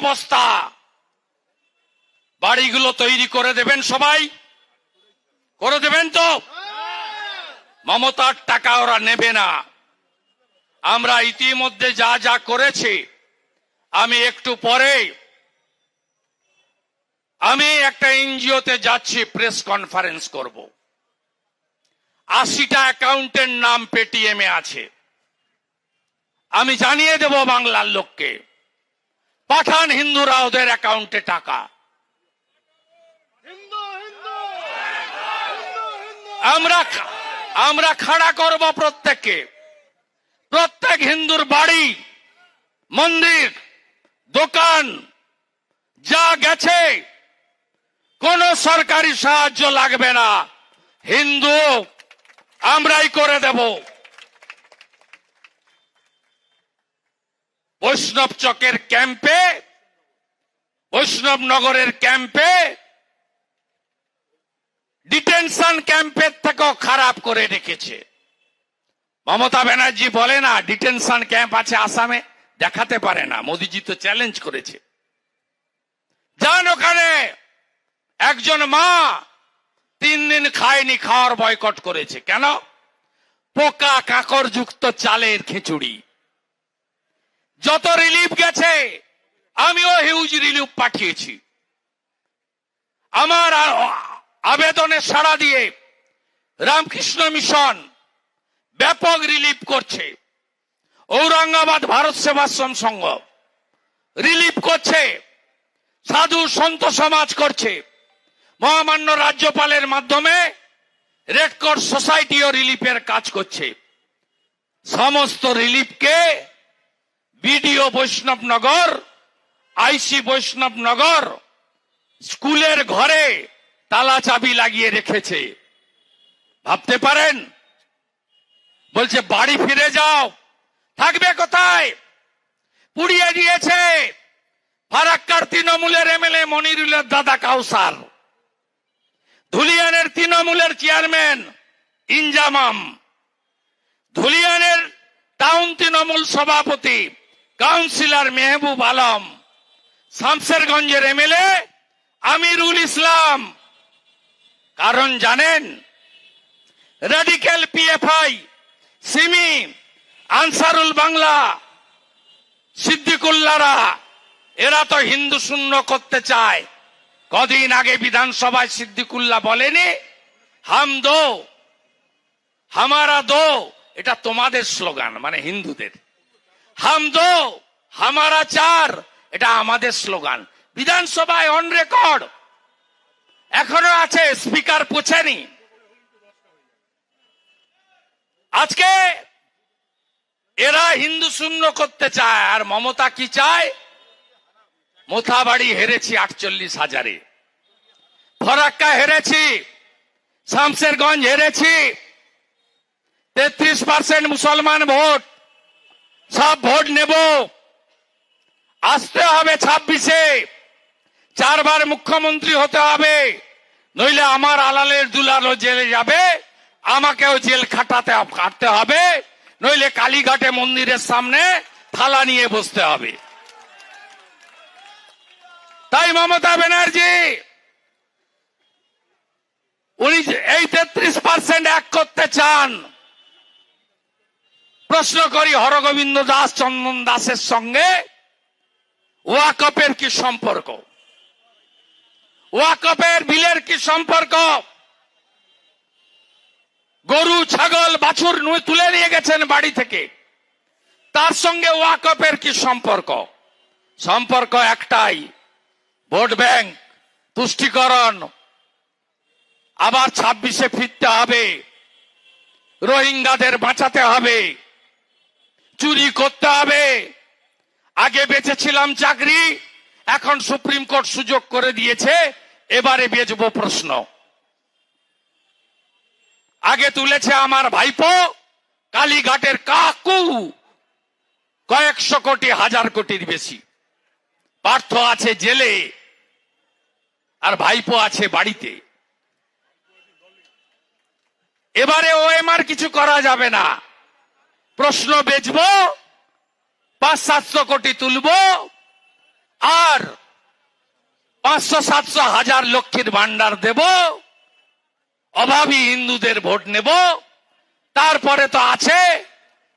ব্যবস্থা বাড়িগুলো তৈরি করে দেবেন সবাই? করে দেবেন তো? মমতার টাকা ওরা নেবে না। আমরা ইতিমধ্যে যা যা করেছি, আমি একটু পরে, আমি একটা এনজিওতে যাচ্ছি, প্রেস কনফারেন্স করব। আশিটা অ্যাকাউন্টের নাম পেটিএম এ আছে। আমি জানিয়ে দেব বাংলার লোককে। পাঠান হিন্দুরা ওদের অ্যাকাউন্টে টাকা। আমরা আমরা খাড়া করব প্রত্যেককে। প্রত্যেক হিন্দুর বাড়ি মন্দির দোকান যা গেছে কোন সরকারি সাহায্য লাগবে না। হিন্দু আমরাই করে দেব। বৈষ্ণব চকের ক্যাম্পে, বৈষ্ণব নগরের ক্যাম্পে, ডিটেনশন ক্যাম্পের থেকেও খারাপ করে রেখেছে। মমতা ব্যানার্জি বলে না, ডিটেনশন ক্যাম্প আছে আসামে, দেখাতে পারে না। মোদিজি তো চ্যালেঞ্জ করেছে। যান ওখানে, একজন মা তিন দিন খায়নি, খাওয়ার বয়কট করেছে। কেন? পোকা কাকড় যুক্ত চালের খিচুড়ি। যত রিলিফ গেছে, আমিও হিউজ রিলিফ পাঠিয়েছি। আমার আ- আবেদনে সাড়া দিয়ে রামকৃষ্ণ মিশন ব্যাপক রিলিফ করছে। ঔরঙ্গাবাদ ভারত সেবাশ্রম সংঘ রিলিফ করছে। সাধু সন্ত সমাজ করছে। মহামান্য রাজ্যপালের মাধ্যমে রেড সোসাইটিও রিলিফের কাজ করছে। সমস্ত রিলিফকে বিডিও বৈষ্ণবনগর, আইসি বৈষ্ণবনগর, স্কুলের ঘরে তালা চাবি লাগিয়ে রেখেছে। ভাবতে পারেন? বলছে, বাড়ি ফিরে যাও। থাকবে কোথায়? পুড়িয়ে দিয়েছে। ফারাক্কার তৃণমূলের এমএলএ মনিরুলের দাদা কাউসার। ধুলিয়ানের তৃণমূলের চেয়ারম্যান ইনজামাম। ধুলিয়ানের টাউন তৃণমূল সভাপতি কাউন্সিলর মেহবুব আলম, শামসেরগঞ্জের এমএলএ আমিরুল ইসলাম। কারণ জানেন, radical PFI, SIMI, Ansarul Bangla, সিদ্দিকুল্লারা, এরা তো হিন্দু শূন্য করতে চায়। কদিন আগে বিধানসভায় সিদ্দিকুল্লাহ বলেনি, হাম দো, হামারা দো, এটা তোমাদের স্লোগান মানে হিন্দুদের। হাম দো, হামারা চার। এটা আমাদের স্লোগান। বিধানসভায় অন রেকর্ড এখনও আছে, স্পিকার পুছেনি। আজকে এরা হিন্দু শূন্য করতে চায়, আর মমতা কি চায়? মোথাবাড়ি হেরেছি আটচল্লিশ হাজারে। ফরাক্কা হেরেছি, শামসেরগঞ্জ হেরেছি। তেত্রিশ পার্সেন্ট মুসলমান ভোট। সব ভোট নেব। আসতে হবে ছাব্বিশে। চারবার মুখ্যমন্ত্রী হতে হবে। নইলে আমার আলালের দুলালও জেলে যাবে। আমাকেও জেল খাটাতে কাটতে হবে। নইলে কালীঘাটে মন্দিরের সামনে থালা নিয়ে বসতে হবে। তাই মমতা ব্যানার্জি, উনি এই তেত্রিশ পার্সেন্ট এক করতে চান। প্রশ্ন করি, হরগোবিন্দ দাস, চন্দন দাসের সঙ্গে ওয়াকপের কি সম্পর্ক? ওয়াকপের বিলের কি সম্পর্ক? গরু, ছাগল, বাছুর নুয়ে তুলে নিয়ে গেছেন বাড়ি থেকে। তার সঙ্গে ওয়াকপের কি সম্পর্ক? সম্পর্ক একটাই, ভোট ব্যাংক, তুষ্টিকরণ। আবার ছাব্বিশে ফিরতে হবে, রোহিঙ্গাদের বাঁচাতে হবে। চুরি করতে হবে। আগে বেঁচেছিলাম চাকরি, এখন সুপ্রিম কোর্ট সুযোগ করে দিয়েছে, এবারে বেচবো প্রশ্ন। আগে তুলেছে আমার ভাইপো, কালীঘাটের কাকু, কয়েকশো কোটি, হাজার কোটির বেশি। পার্থ আছে জেলে, আর ভাইপো আছে বাড়িতে। এবারে ওএমআর কিছু করা যাবে না। প্রশ্ন বেচবো, পাঁচ সাতশো কোটি তুলবো, আর পাঁচশো সাতশো হাজার লক্ষের ভান্ডার দেব, অভাবী হিন্দুদের ভোট নেব। তারপরে তো আছে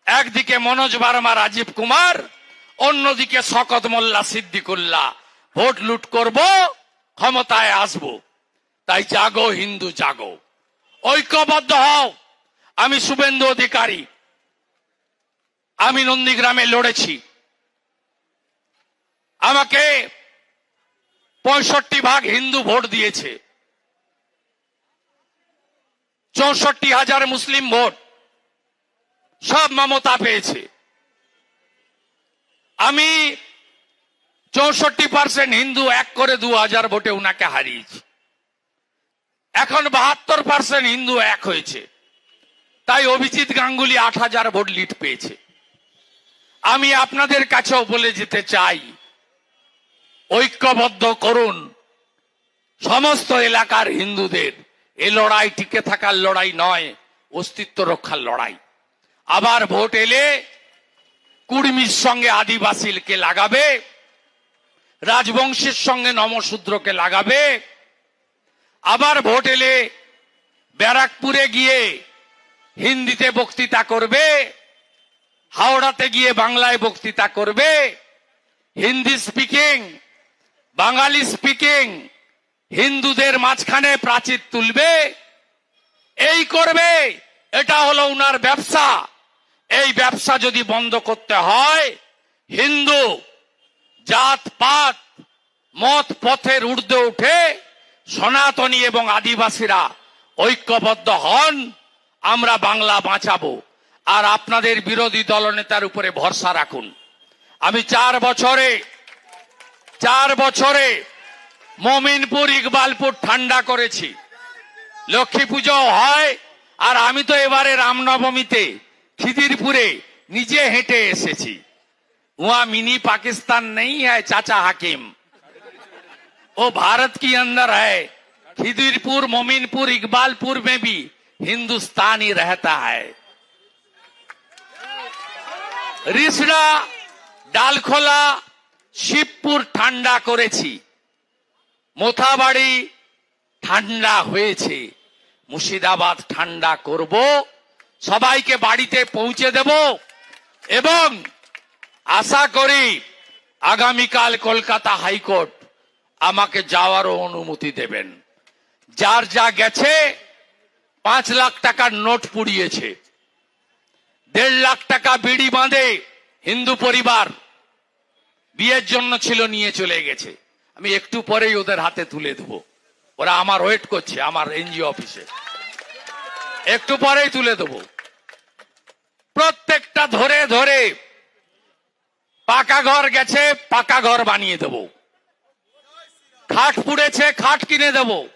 একদিকে মনোজ বার্মা, রাজীব কুমার, অন্যদিকে শকত মোল্লা, সিদ্দিকুল্লাহ। ভোট লুট করব, ক্ষমতায় আসব। তাই জাগো হিন্দু, জাগো। ঐক্যবদ্ধ হও। আমি শুভেন্দু অধিকারী। আমি নন্দীগ্রামে লড়েছি। আমাকে পঁয়ষট্টি ভাগ হিন্দু ভোট দিয়েছে। চৌষট্টি হাজার মুসলিম ভোট সব মমতা পেয়েছে। আমি চৌষট্টি পার্সেন্ট হিন্দু এক করে দু হাজার ভোটে উনাকে হারিয়েছি। এখন বাহাত্তর পার্সেন্ট হিন্দু এক হয়েছে। তাই অভিজিৎ গাঙ্গুলি আট হাজার ভোট লিড পেয়েছে। আমি আপনাদের কাছেও বলে যেতে চাই, ঐক্যবদ্ধ করুন। সমস্ত এলাকার হিন্দুদের, এ লড়াই টিকে থাকার লড়াই নয়, অস্তিত্ব রক্ষার লড়াই। আবার ভোট এলে কুর্মির সঙ্গে আদিবাসীকে লাগাবে, রাজবংশের সঙ্গে নমশূদ্রকে লাগাবে। আবার ভোট এলে ব্যারাকপুরে গিয়ে হিন্দিতে বক্তৃতা করবে। হাওড়াতে গিয়ে বাংলায় বক্তৃতা করবে। হিন্দি স্পিকিং বাঙালি স্পিকিং হিন্দুদের মাঝখানে প্রাচীর তুলবে। এই করবে, এটা হলো উনার ব্যবসা। এই ব্যবসা যদি বন্ধ করতে হয়, হিন্দু জাত, পাত, মত, পথের ঊর্ধ্বে উঠে সনাতনী এবং আদিবাসীরা ঐক্যবদ্ধ হন, আমরা বাংলা বাঁচাবো। আর আপনাদের বিরোধী দলনেতার উপরে ভরসা রাখুন আমি চার বছরে চার বছরে মমিনপুর ইকবালপুর ঠান্ডা করেছি লক্ষ্মী পুজো হয় আর আমি তো এবারে রামনবমীতে খিদিরপুরে নিজে হেঁটে এসেছি वहां मिनी पाकिस्तान नहीं है चाचा हाकिम वो भारत के अंदर है खिदिरपुर मोमिनपुर इकबालपुर में भी हिंदुस्तान ही रहता है রিসড়া ডালখোলা, শিবপুর ঠান্ডা করেছি। মোথাবাড়ি ঠান্ডা হয়েছে। মুর্শিদাবাদ ঠান্ডা করব। সবাইকে বাড়িতে পৌঁছে দেব এবং আশা করি আগামীকাল কলকাতা হাইকোর্ট আমাকে যাওয়ারও অনুমতি দেবেন। যার যা গেছে, পাঁচ লাখ টাকার নোট পুড়িয়েছে। দেড় লাখ টাকা বিড়ি বাঁধে হিন্দু পরিবার। বিয়ের জন্য ছিল, নিয়ে চলে গেছে। আমি একটু পরেই ওদের হাতে তুলে দেবো। ওরা আমার ওয়েট করছে, আমার এনজিও অফিসে। একটু পরেই তুলে দেবো। প্রত্যেকটা ধরে ধরে পাকা ঘর গেছে, পাকা ঘর বানিয়ে দেব। খাট পুড়েছে, খাট কিনে দেব।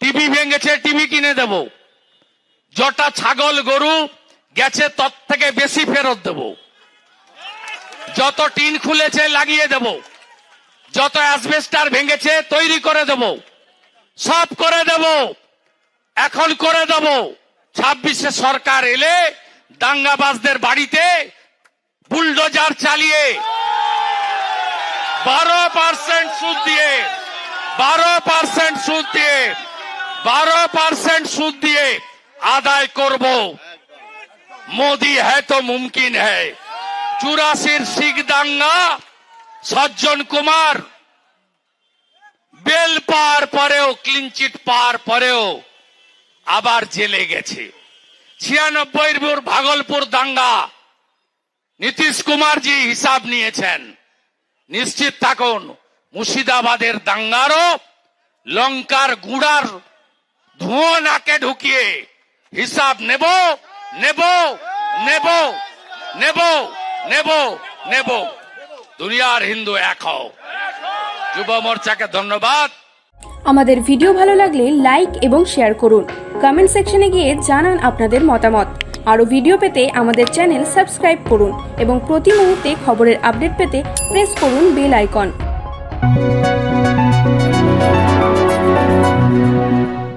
টিভি ভেঙেছে, টিভি কিনে দেব। জটা ছাগল, গরু গেছে তর থেকে বেশি ফেরত দেব। যত টিন খুলেছে লাগিয়ে দেব। যত অ্যাসবেস্টার ভেঙেছে তৈরি করে দেব। সব করে দেব। এখন করে দেব। ছাব্বিশে সরকার এলে দাঙ্গাবাজদের বাড়িতে বুলডোজার চালিয়ে বারো পার্সেন্ট সুদ দিয়ে, বারো পার্সেন্ট সুদ দিয়ে, বারো পার্সেন্ট সুদ দিয়ে আদায় করব। মোদি তো মুমকিন হ্যাঁ চুরাশির শিখ দাঙ্গা সজ্জন কুমার বেল পার পরেও ক্লিনচিট পার পরেও আবার জেলে গেছে ছিয়ানব্বই ভাগলপুর দাঙ্গা নীতিশ কুমারজি হিসাব নিয়েছেন নিশ্চিত থাকুন মুর্শিদাবাদের দাঙ্গারও লঙ্কার গুড়ার ধুঁয়ো নাকে ঢুকিয়ে হিসাব নেব নেব নেব নেব নেব নেব। দুনিয়ার হিন্দু এক হও। যুব মোর্চাকে ধন্যবাদ। আমাদের ভিডিও ভালো লাগলে লাইক এবং শেয়ার করুন। কমেন্ট সেকশনে গিয়ে জানান আপনাদের মতামত। আরও ভিডিও পেতে আমাদের চ্যানেল সাবস্ক্রাইব করুন এবং প্রতি মুহূর্তে খবরের আপডেট পেতে প্রেস করুন বেল আইকন।